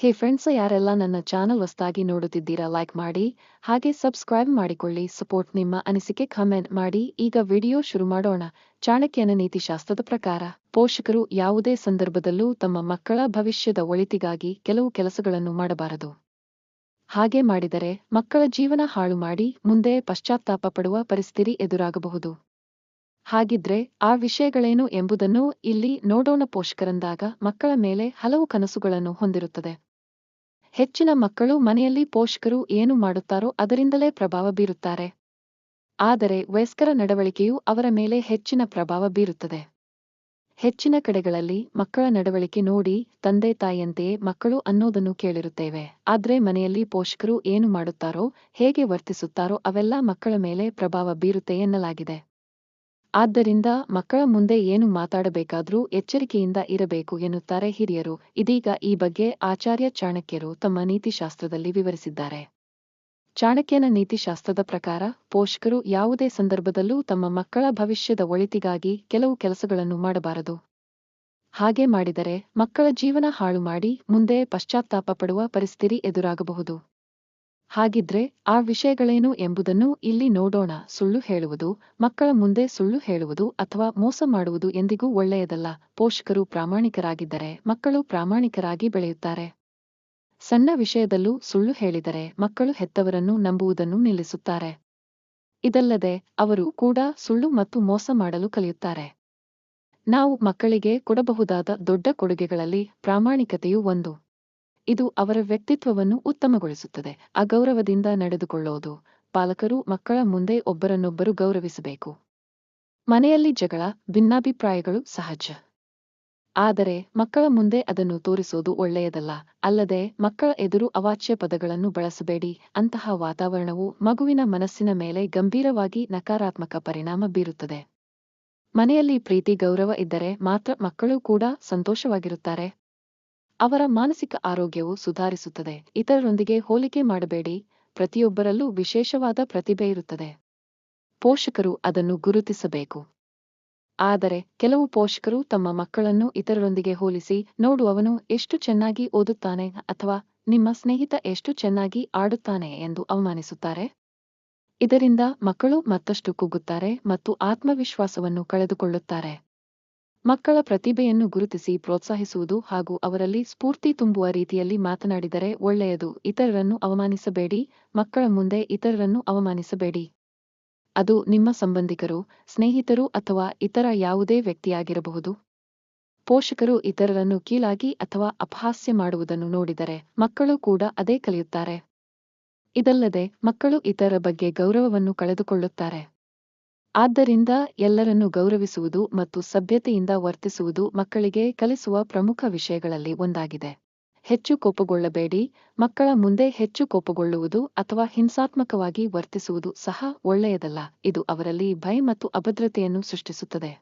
ಹೇ friends ಯಾರೆಲ್ಲ ನನ್ನ channel ಹೊಸದಾಗಿ ನೋಡುತ್ತಿದ್ದೀರಾ ಲೈಕ್ ಮಾಡಿ, ಹಾಗೆ ಸಬ್ಸ್ಕ್ರೈಬ್ ಮಾಡಿಕೊಳ್ಳಿ ಸಪೋರ್ಟ್ ನಿಮ್ಮ ಅನಿಸಿಕೆ ಕಮೆಂಟ್ ಮಾಡಿ. ಈಗ ವಿಡಿಯೋ ಶುರು ಮಾಡೋಣ. ಚಾಣಕ್ಯನ ನೀತಿಶಾಸ್ತ್ರದ ಪ್ರಕಾರ, ಪೋಷಕರು ಯಾವುದೇ ಸಂದರ್ಭದಲ್ಲೂ ತಮ್ಮ ಮಕ್ಕಳ ಭವಿಷ್ಯದ ಒಳಿತಿಗಾಗಿ ಕೆಲವು ಕೆಲಸಗಳನ್ನು ಮಾಡಬಾರದು. ಹಾಗೆ ಮಾಡಿದರೆ ಮಕ್ಕಳ ಜೀವನ ಹಾಳು ಮಾಡಿ, ಮುಂದೆ ಪಶ್ಚಾತ್ತಾಪ ಪಡುವ ಪರಿಸ್ಥಿತಿ ಎದುರಾಗಬಹುದು. ಹಾಗಿದ್ರೆ ಆ ವಿಷಯಗಳೇನು ಎಂಬುದನ್ನು ಇಲ್ಲಿ ನೋಡೋಣ. ಪೋಷಕರಂದಾಗ ಮಕ್ಕಳ ಮೇಲೆ ಹಲವು ಕನಸುಗಳನ್ನು ಹೊಂದಿರುತ್ತದೆ. ಹೆಚ್ಚಿನ ಮಕ್ಕಳು ಮನೆಯಲ್ಲಿ ಪೋಷಕರು ಏನು ಮಾಡುತ್ತಾರೋ ಅದರಿಂದಲೇ ಪ್ರಭಾವ ಬೀರುತ್ತಾರೆ. ಆದರೆ ವಯಸ್ಕರ ನಡವಳಿಕೆಯು ಅವರ ಮೇಲೆ ಹೆಚ್ಚಿನ ಪ್ರಭಾವ ಬೀರುತ್ತದೆ. ಹೆಚ್ಚಿನ ಕಡೆಗಳಲ್ಲಿ ಮಕ್ಕಳ ನಡವಳಿಕೆ ನೋಡಿ ತಂದೆ ತಾಯಿಯಂತೆಯೇ ಮಕ್ಕಳು ಅನ್ನೋದನ್ನು ಕೇಳಿರುತ್ತೇವೆ. ಆದರೆ ಮನೆಯಲ್ಲಿ ಪೋಷಕರು ಏನು ಮಾಡುತ್ತಾರೋ, ಹೇಗೆ ವರ್ತಿಸುತ್ತಾರೋ ಅವೆಲ್ಲ ಮಕ್ಕಳ ಮೇಲೆ ಪ್ರಭಾವ ಬೀರುತ್ತೆ ಎನ್ನಲಾಗಿದೆ. ಆದ್ದರಿಂದ ಮಕ್ಕಳ ಮುಂದೆ ಏನು ಮಾತಾಡಬೇಕಾದ್ರೂ ಎಚ್ಚರಿಕೆಯಿಂದ ಇರಬೇಕು ಎನ್ನುತ್ತಾರೆ ಹಿರಿಯರು. ಇದೀಗ ಈ ಬಗ್ಗೆ ಆಚಾರ್ಯ ಚಾಣಕ್ಯರು ತಮ್ಮ ನೀತಿಶಾಸ್ತ್ರದಲ್ಲಿ ವಿವರಿಸಿದ್ದಾರೆ. ಚಾಣಕ್ಯನ ನೀತಿಶಾಸ್ತ್ರದ ಪ್ರಕಾರ ಪೋಷಕರು ಯಾವುದೇ ಸಂದರ್ಭದಲ್ಲೂ ತಮ್ಮ ಮಕ್ಕಳ ಭವಿಷ್ಯದ ಒಳಿತಿಗಾಗಿ ಕೆಲವು ಕೆಲಸಗಳನ್ನು ಮಾಡಬಾರದು. ಹಾಗೆ ಮಾಡಿದರೆ ಮಕ್ಕಳ ಜೀವನ ಹಾಳು ಮಾಡಿ ಮುಂದೆ ಪಶ್ಚಾತ್ತಾಪ ಪಡುವ ಪರಿಸ್ಥಿತಿ ಎದುರಾಗಬಹುದು. ಹಾಗಿದ್ರೆ ಆ ವಿಷಯಗಳೇನು ಎಂಬುದನ್ನು ಇಲ್ಲಿ ನೋಡೋಣ. ಸುಳ್ಳು ಹೇಳುವುದು, ಮಕ್ಕಳ ಮುಂದೆ ಸುಳ್ಳು ಹೇಳುವುದು ಅಥವಾ ಮೋಸ ಮಾಡುವುದು ಎಂದಿಗೂ ಒಳ್ಳೆಯದಲ್ಲ. ಪೋಷಕರು ಪ್ರಾಮಾಣಿಕರಾಗಿದ್ದರೆ ಮಕ್ಕಳು ಪ್ರಾಮಾಣಿಕರಾಗಿ ಬೆಳೆಯುತ್ತಾರೆ. ಸಣ್ಣ ವಿಷಯದಲ್ಲೂ ಸುಳ್ಳು ಹೇಳಿದರೆ ಮಕ್ಕಳು ಹೆತ್ತವರನ್ನು ನಂಬುವುದನ್ನು ನಿಲ್ಲಿಸುತ್ತಾರೆ. ಇದಲ್ಲದೆ ಅವರು ಕೂಡ ಸುಳ್ಳು ಮತ್ತು ಮೋಸ ಮಾಡಲು ಕಲಿಯುತ್ತಾರೆ. ನಾವು ಮಕ್ಕಳಿಗೆ ಕೊಡಬಹುದಾದ ದೊಡ್ಡ ಕೊಡುಗೆಗಳಲ್ಲಿ ಪ್ರಾಮಾಣಿಕತೆಯು ಒಂದು. ಇದು ಅವರ ವ್ಯಕ್ತಿತ್ವವನ್ನು ಉತ್ತಮಗೊಳಿಸುತ್ತದೆ. ಅಗೌರವದಿಂದ ನಡೆದುಕೊಳ್ಳೋದು. ಪಾಲಕರು ಮಕ್ಕಳ ಮುಂದೆ ಒಬ್ಬರನ್ನೊಬ್ಬರು ಗೌರವಿಸಬೇಕು. ಮನೆಯಲ್ಲಿ ಜಗಳ, ಭಿನ್ನಾಭಿಪ್ರಾಯಗಳು ಸಹಜ. ಆದರೆ ಮಕ್ಕಳ ಮುಂದೆ ಅದನ್ನು ತೋರಿಸೋದು ಒಳ್ಳೆಯದಲ್ಲ. ಅಲ್ಲದೆ ಮಕ್ಕಳ ಎದುರು ಅವಾಚ್ಯ ಪದಗಳನ್ನು ಬಳಸಬೇಡಿ. ಅಂತಹ ವಾತಾವರಣವು ಮಗುವಿನ ಮನಸ್ಸಿನ ಮೇಲೆ ಗಂಭೀರವಾಗಿ ನಕಾರಾತ್ಮಕ ಪರಿಣಾಮ ಬೀರುತ್ತದೆ. ಮನೆಯಲ್ಲಿ ಪ್ರೀತಿ, ಗೌರವ ಇದ್ದರೆ ಮಾತ್ರ ಮಕ್ಕಳು ಕೂಡ ಸಂತೋಷವಾಗಿರುತ್ತಾರೆ. ಅವರ ಮಾನಸಿಕ ಆರೋಗ್ಯವು ಸುಧಾರಿಸುತ್ತದೆ. ಇತರರೊಂದಿಗೆ ಹೋಲಿಕೆ ಮಾಡಬೇಡಿ. ಪ್ರತಿಯೊಬ್ಬರಲ್ಲೂ ವಿಶೇಷವಾದ ಪ್ರತಿಭೆ ಇರುತ್ತದೆ. ಪೋಷಕರು ಅದನ್ನು ಗುರುತಿಸಬೇಕು. ಆದರೆ ಕೆಲವು ಪೋಷಕರು ತಮ್ಮ ಮಕ್ಕಳನ್ನು ಇತರರೊಂದಿಗೆ ಹೋಲಿಸಿ, ನೋಡುವವನು ಎಷ್ಟು ಚೆನ್ನಾಗಿ ಓದುತ್ತಾನೆ ಅಥವಾ ನಿಮ್ಮ ಸ್ನೇಹಿತ ಎಷ್ಟು ಚೆನ್ನಾಗಿ ಆಡುತ್ತಾನೆ ಎಂದು ಅವಮಾನಿಸುತ್ತಾರೆ? ಇದರಿಂದ ಮಕ್ಕಳು ಮತ್ತಷ್ಟು ಕುಗ್ಗುತ್ತಾರೆ ಮತ್ತು ಆತ್ಮವಿಶ್ವಾಸವನ್ನು ಕಳೆದುಕೊಳ್ಳುತ್ತಾರೆ. ಮಕ್ಕಳ ಪ್ರತಿಭೆಯನ್ನು ಗುರುತಿಸಿ ಪ್ರೋತ್ಸಾಹಿಸುವುದು ಹಾಗೂ ಅವರಲ್ಲಿ ಸ್ಫೂರ್ತಿ ತುಂಬುವ ರೀತಿಯಲ್ಲಿ ಮಾತನಾಡಿದರೆ ಒಳ್ಳೆಯದು. ಇತರರನ್ನು ಅವಮಾನಿಸಬೇಡಿ. ಮಕ್ಕಳ ಮುಂದೆ ಇತರರನ್ನು ಅವಮಾನಿಸಬೇಡಿ. ಅದು ನಿಮ್ಮ ಸಂಬಂಧಿಕರು, ಸ್ನೇಹಿತರು ಅಥವಾ ಇತರ ಯಾವುದೇ ವ್ಯಕ್ತಿಯಾಗಿರಬಹುದು. ಪೋಷಕರು ಇತರರನ್ನು ಕೀಳಾಗಿ ಅಥವಾ ಅಪಹಾಸ್ಯ ಮಾಡುವುದನ್ನು ನೋಡಿದರೆ ಮಕ್ಕಳು ಕೂಡ ಅದೇ ಕಲಿಯುತ್ತಾರೆ. ಇದಲ್ಲದೆ ಮಕ್ಕಳು ಇತರ ಬಗ್ಗೆ ಗೌರವವನ್ನು ಕಳೆದುಕೊಳ್ಳುತ್ತಾರೆ. ಆದ್ದರಿಂದ ಎಲ್ಲರನ್ನು ಗೌರವಿಸುವುದು ಮತ್ತು ಸಭ್ಯತೆಯಿಂದ ವರ್ತಿಸುವುದು ಮಕ್ಕಳಿಗೆ ಕಲಿಸುವ ಪ್ರಮುಖ ವಿಷಯಗಳಲ್ಲಿ ಒಂದಾಗಿದೆ. ಹೆಚ್ಚು ಕೋಪಗೊಳ್ಳಬೇಡಿ, ಮಕ್ಕಳ ಮುಂದೆ ಹೆಚ್ಚು ಕೋಪಗೊಳ್ಳುವುದು ಅಥವಾ ಹಿಂಸಾತ್ಮಕವಾಗಿ ವರ್ತಿಸುವುದು ಸಹ ಒಳ್ಳೆಯದಲ್ಲ, ಇದು ಅವರಲ್ಲಿ ಭಯ ಮತ್ತು ಅಭದ್ರತೆಯನ್ನು ಸೃಷ್ಟಿಸುತ್ತದೆ.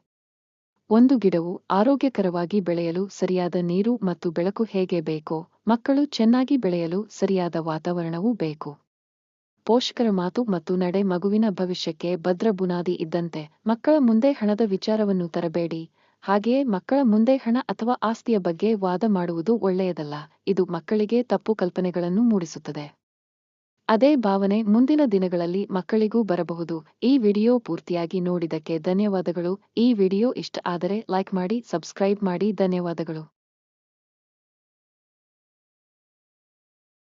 ಒಂದು ಗಿಡವು ಆರೋಗ್ಯಕರವಾಗಿ ಬೆಳೆಯಲು ಸರಿಯಾದ ನೀರು ಮತ್ತು ಬೆಳಕು ಹೇಗೆ ಬೇಕೋ, ಮಕ್ಕಳು ಚೆನ್ನಾಗಿ ಬೆಳೆಯಲು ಸರಿಯಾದ ವಾತಾವರಣವೂ ಬೇಕು. ಪೋಷಕರ ಮಾತು ಮತ್ತು ನಡೆ ಮಗುವಿನ ಭವಿಷ್ಯಕ್ಕೆ ಭದ್ರ ಬುನಾದಿ ಇದ್ದಂತೆ ಮಕ್ಕಳ ಮುಂದೆ ಹಣದ ವಿಚಾರವನ್ನು ತರಬೇಡಿ. ಹಾಗೆಯೇ ಮಕ್ಕಳ ಮುಂದೆ ಹಣ ಅಥವಾ ಆಸ್ತಿಯ ಬಗ್ಗೆ ವಾದ ಮಾಡುವುದು ಒಳ್ಳೆಯದಲ್ಲ. ಇದು ಮಕ್ಕಳಿಗೆ ತಪ್ಪು ಕಲ್ಪನೆಗಳನ್ನು ಮೂಡಿಸುತ್ತದೆ. ಅದೇ ಭಾವನೆ ಮುಂದಿನ ದಿನಗಳಲ್ಲಿ ಮಕ್ಕಳಿಗೂ ಬರಬಹುದು. ಈ ವಿಡಿಯೋ ಪೂರ್ತಿಯಾಗಿ ನೋಡಿದಕ್ಕೆ ಧನ್ಯವಾದಗಳು. ಈ ವಿಡಿಯೋ ಇಷ್ಟ ಆದರೆ ಲೈಕ್ ಮಾಡಿ, ಸಬ್ಸ್ಕ್ರೈಬ್ ಮಾಡಿ. ಧನ್ಯವಾದಗಳು.